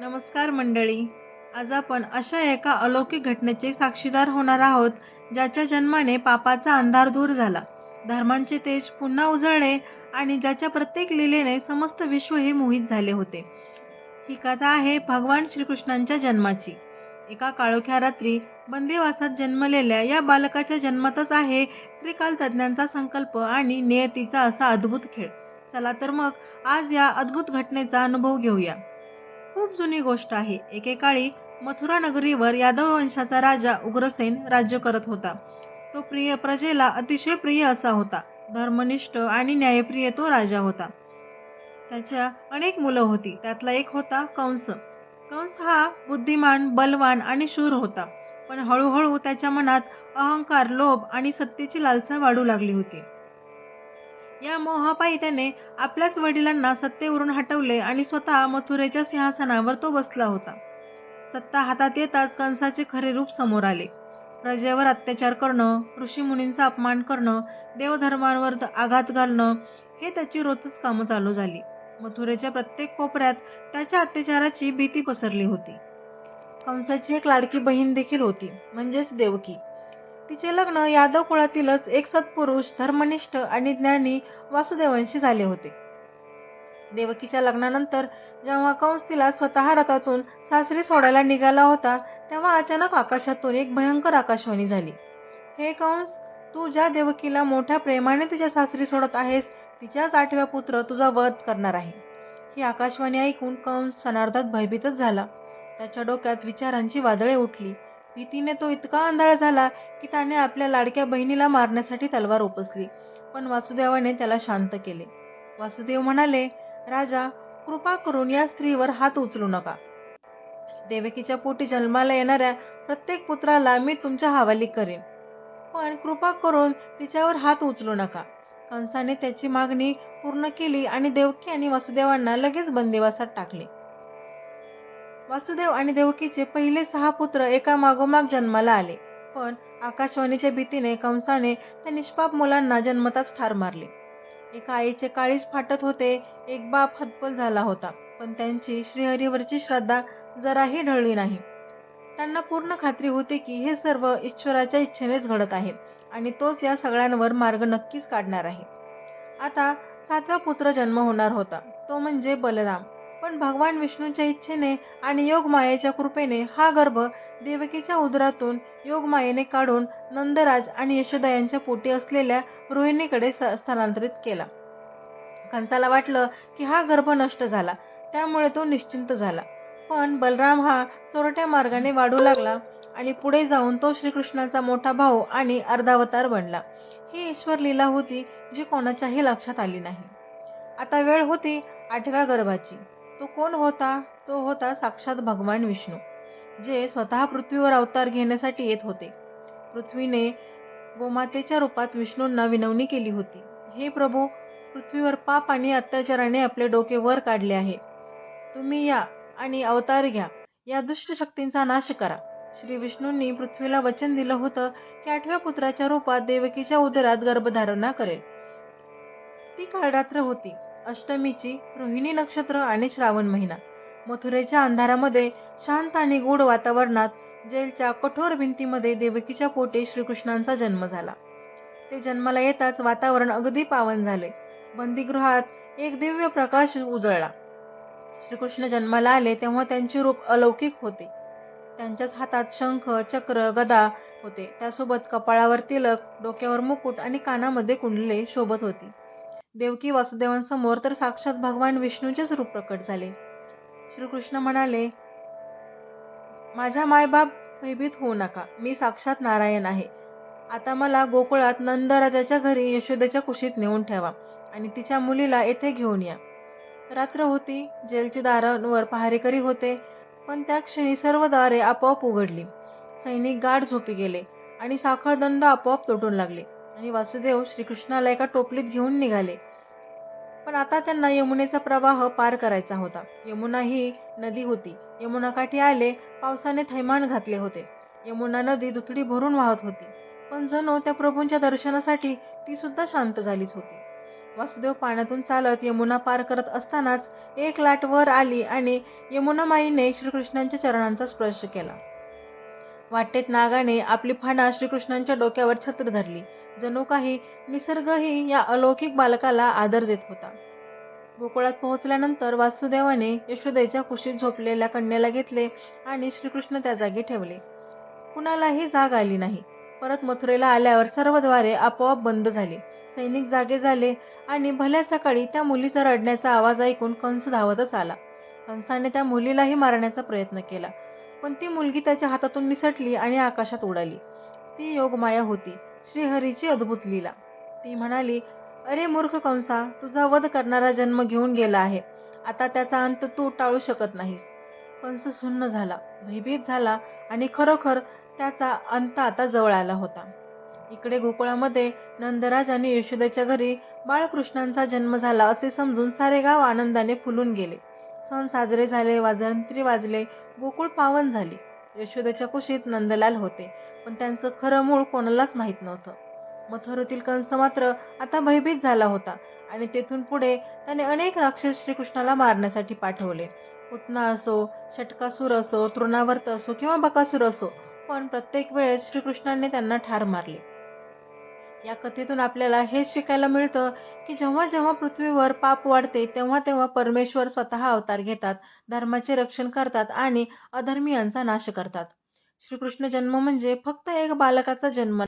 नमस्कार मंडळी. आज आपण अशा एका अलौकिक घटनेचे साक्षीदार होणार आहोत ज्याच्या जन्माने पापाचा अंधार दूर झाला. धर्मांचे तेज पुन्हा उजळले आणि ज्याच्या प्रत्येक लीलेने समस्त विश्व हे मोहित झाले होते. ही कथा आहे भगवान श्रीकृष्णांच्या जन्माची. एका काळोख्या रात्री बंदिवासात जन्मलेल्या या बालकाच्या जन्मातच आहे त्रिकाल तज्ज्ञांचा संकल्प आणि नियतीचा असा अद्भुत खेळ. चला तर मग आज या अद्भुत घटनेचा अनुभव घेऊया. खूप जुनी गोष्ट आहे. एकेकाळी मथुरा नगरीवर यादव वंशाचा राजा उग्रसेन राज्य करत होता. तो प्रिय प्रजेला अतिशय प्रिय असा होता. धर्मनिष्ठ आणि न्यायप्रिय तो राजा होता. त्याच्या अनेक मुलं होती. त्यातला एक होता कंस. कंस हा बुद्धिमान बलवान आणि शूर होता. पण हळूहळू त्याच्या मनात अहंकार लोभ आणि सत्तेची लालसा वाढू लागली होती. या मोहापायी त्याने आपल्याच वडिलांना सत्तेवरून हटवले आणि स्वतः मथुरेच्या सिंहासनावर तो बसला होता. सत्ता हातात येताच कंसाचे खरे रूप समोर आले. प्रजेवर अत्याचार करणं ऋषीमुनींचा अपमान करणं देवधर्मांवर आघात घालणं हे त्याची रोजच कामं चालू झाली. मथुरेच्या प्रत्येक कोपऱ्यात त्याच्या अत्याचाराची भीती पसरली होती. कंसाची एक लाडकी बहीण देखील होती म्हणजेच देवकी. तिचे लग्न यादव कुळातीलच एक सत्पुरुष धर्मनिष्ठ आणि ज्ञानी वासुदेवांशी झाले होते. देवकीच्या लग्नानंतर जेव्हा कंस तिला स्वतः रथातून सासरी सोडायला निघाला होता तेव्हा अचानक आकाशातून एक भयंकर आकाशवाणी झाली. हे कंस तू ज्या देवकीला मोठ्या प्रेमाने तुझ्या सासरी सोडत आहेस तिच्याच आठव्या पुत्र तुझा वध करणार आहे. ही आकाशवाणी ऐकून कंस सनार्धात भयभीतच झाला. त्याच्या डोक्यात विचारांची वादळे उठली. भीतीने तो इतका आंधळा झाला की त्याने आपल्या लाडक्या बहिणीला मारण्यासाठी तलवार उपसली. पण वासुदेवाने त्याला शांत केले. वासुदेव म्हणाले राजा कृपा करून या स्त्रीवर हात उचलू नका. देवकीच्या पोटी जन्माला येणाऱ्या प्रत्येक पुत्राला मी तुमच्या हवाली करेन. पण कृपा करून तिच्यावर हात उचलू नका. कंसाने त्याची मागणी पूर्ण केली आणि देवकी आणि वासुदेवांना लगेच बंदिवासात टाकले. वासुदेव आणि देवकीचे पहिले सहा पुत्र एका मागोमाग जन्माला आले. पण आकाशवाणीच्या भीतीने कंसाने त्या निष्पाप मुलांना जन्मताच ठार मारले. एका आईचे काळीच फाटत होते एक बाप हतबल झाला होता पण त्यांची श्रीहरीवरची श्रद्धा जराही ढळली नाही. त्यांना पूर्ण खात्री होती की हे सर्व ईश्वराच्या इच्छेनेच घडत आहे आणि तोच या सगळ्यांवर मार्ग नक्कीच काढणार आहे. आता सातवा पुत्र जन्म होणार होता. तो म्हणजे बलराम. पण भगवान विष्णूच्या इच्छेने आणि योगमायेच्या कृपेने हा गर्भ देवकीच्या उदरातून योगमायेने काढून नंदराज आणि यशोदा यांच्या पोटी असलेल्या रोहिणीकडे स्थलांतरित केला. कंसाला वाटलं की हा गर्भ नष्ट झाला. त्यामुळे तो निश्चिंत झाला. पण बलराम हा चोरट्या मार्गाने वाढू लागला आणि पुढे जाऊन तो श्रीकृष्णाचा मोठा भाऊ आणि अर्धावतार बनला. ही ईश्वर लीला होती जी कोणाच्याही लक्षात आली नाही. आता वेळ होती आठव्या गर्भाची. तो कोण होता? तो होता साक्षात भगवान विष्णू. जे स्वतः पृथ्वीवर अवतार घेण्यासाठी येत होते. पृथ्वीने गोमातेच्या रूपात विष्णूंना विनवणी केली होती. हे प्रभू पृथ्वीवर पाप आणि अत्याचाराने आपले डोके वर काढले आहे. तुम्ही या आणि अवतार घ्या. या दुष्ट शक्तींचा नाश करा. श्री विष्णूंनी पृथ्वीला वचन दिलं होतं की आठव्या पुत्राच्या रूपात देवकीच्या उदरात गर्भधारणा करेल. ती काळरात्र होती. अष्टमीची रोहिणी नक्षत्र आणि श्रावण महिना. मथुरेच्या अंधारामध्ये शांत आणि गूढ वातावरणात जेलच्या कठोर भिंतीमध्ये देवकीच्या पोटी श्रीकृष्णांचा जन्म झाला. ते जन्माला येताच वातावरण अगदी पावन झाले. बंदीगृहात एक दिव्य प्रकाश उजळला. श्रीकृष्ण जन्माला आले तेव्हा त्यांचे रूप अलौकिक होते. त्यांच्याच हातात शंख चक्र गदा होते. त्यासोबत कपाळावर तिलक डोक्यावर मुकुट आणि कानामध्ये कुंडले शोभत होती. देवकी वासुदेवांसमोर तर साक्षात भगवान विष्णूचेच रूप प्रकट झाले. श्रीकृष्ण म्हणाले माझ्या मायबाप भयभीत होऊ नका. मी साक्षात नारायण आहे. आता मला गोकुळात नंदराजाच्या घरी यशोदेच्या कुशीत नेऊन ठेवा आणि तिच्या मुलीला येथे घेऊन या. रात्र होती. जेलची दारांवर पहारेकरी होते पण त्या क्षणी सर्व दारे आपोआप उघडली. सैनिक गाढ झोपी गेले आणि साखळदंड आपोआप तुटून लागले आणि वासुदेव श्रीकृष्णाला एका टोपलीत घेऊन निघाले. पण आता त्यांना यमुनेचा प्रवाह पार करायचा होता. यमुना ही नदी होती. यमुनाकाठी आले पावसाने थैमान घातले होते. यमुना नदी दुथडी भरून वाहत होती. पण जणू त्या प्रभूंच्या दर्शनासाठी ती सुद्धा शांत झालीच होती. वासुदेव पाण्यातून चालत यमुना पार करत असतानाच एक लाट वर आली आणि यमुनामाईने श्रीकृष्णांच्या चरणांचा स्पर्श केला. वाटेत नागाने आपली फाना श्रीकृष्णांच्या डोक्यावर छत्र धरली. जणू काही निसर्गही या अलौकिक बालकाला आदर देत होता. गोकुळात पोहोचल्यानंतर वासुदेवाने यशोदेच्या कुशीत झोपलेल्या कन्याला घेतले आणि श्रीकृष्ण त्या जागी ठेवले. कुणालाही जाग आली नाही. परत मथुरेला आल्यावर सर्वद्वारे आपोआप बंद झाली. सैनिक जागे झाले आणि भल्या सकाळी त्या मुलीचा रडण्याचा आवाज ऐकून कंस धावतच आला. कंसाने त्या मुलीलाही मारण्याचा प्रयत्न केला. पण ती मुलगी त्याच्या हातातून निसटली आणि आकाशात उडाली. ती योगमाया होती. श्रीहरीची अद्भुत लीला. ती म्हणाली अरे मूर्ख कंसा तुझा वध करणारा जन्म घेऊन गेला आहे. आता त्याचा अंत तू टाळू शकत नाहीस. कंस सुन्न झाला भयभीत झाला आणि खरोखर त्याचा अंत आता जवळ आला होता. इकडे गोकुळामध्ये नंदराज आणि यशोदेच्या घरी बाळकृष्णांचा जन्म झाला असे समजून सारे गाव आनंदाने फुलून गेले. सण साजरे झाले वाजंत्री वाजले गोकुळ पावन झाली. यशोदेच्या कुशीत नंदलाल होते. पण त्यांचं खरं मूळ कोणालाच माहीत नव्हतं. मथुरेतील कंस मात्र आता भयभीत झाला होता आणि तेथून पुढे त्याने अनेक राक्षस श्रीकृष्णाला मारण्यासाठी पाठवले. पुतना असो षटकासूर असो तृणावर्त असो किंवा बकासूर असो पण प्रत्येक वेळेस श्रीकृष्णाने त्यांना ठार मारले. या कथेतून आपल्याला हेच शिकायला मिळतं की जेव्हा जेव्हा पृथ्वीवर पाप वाढते तेव्हा तेव्हा परमेश्वर स्वतः अवतार घेतात धर्माचे रक्षण करतात आणि अधर्मियांचा नाश करतात. श्रीकृष्ण जन्म म्हणजे फक्त एक बालकाचा जन्म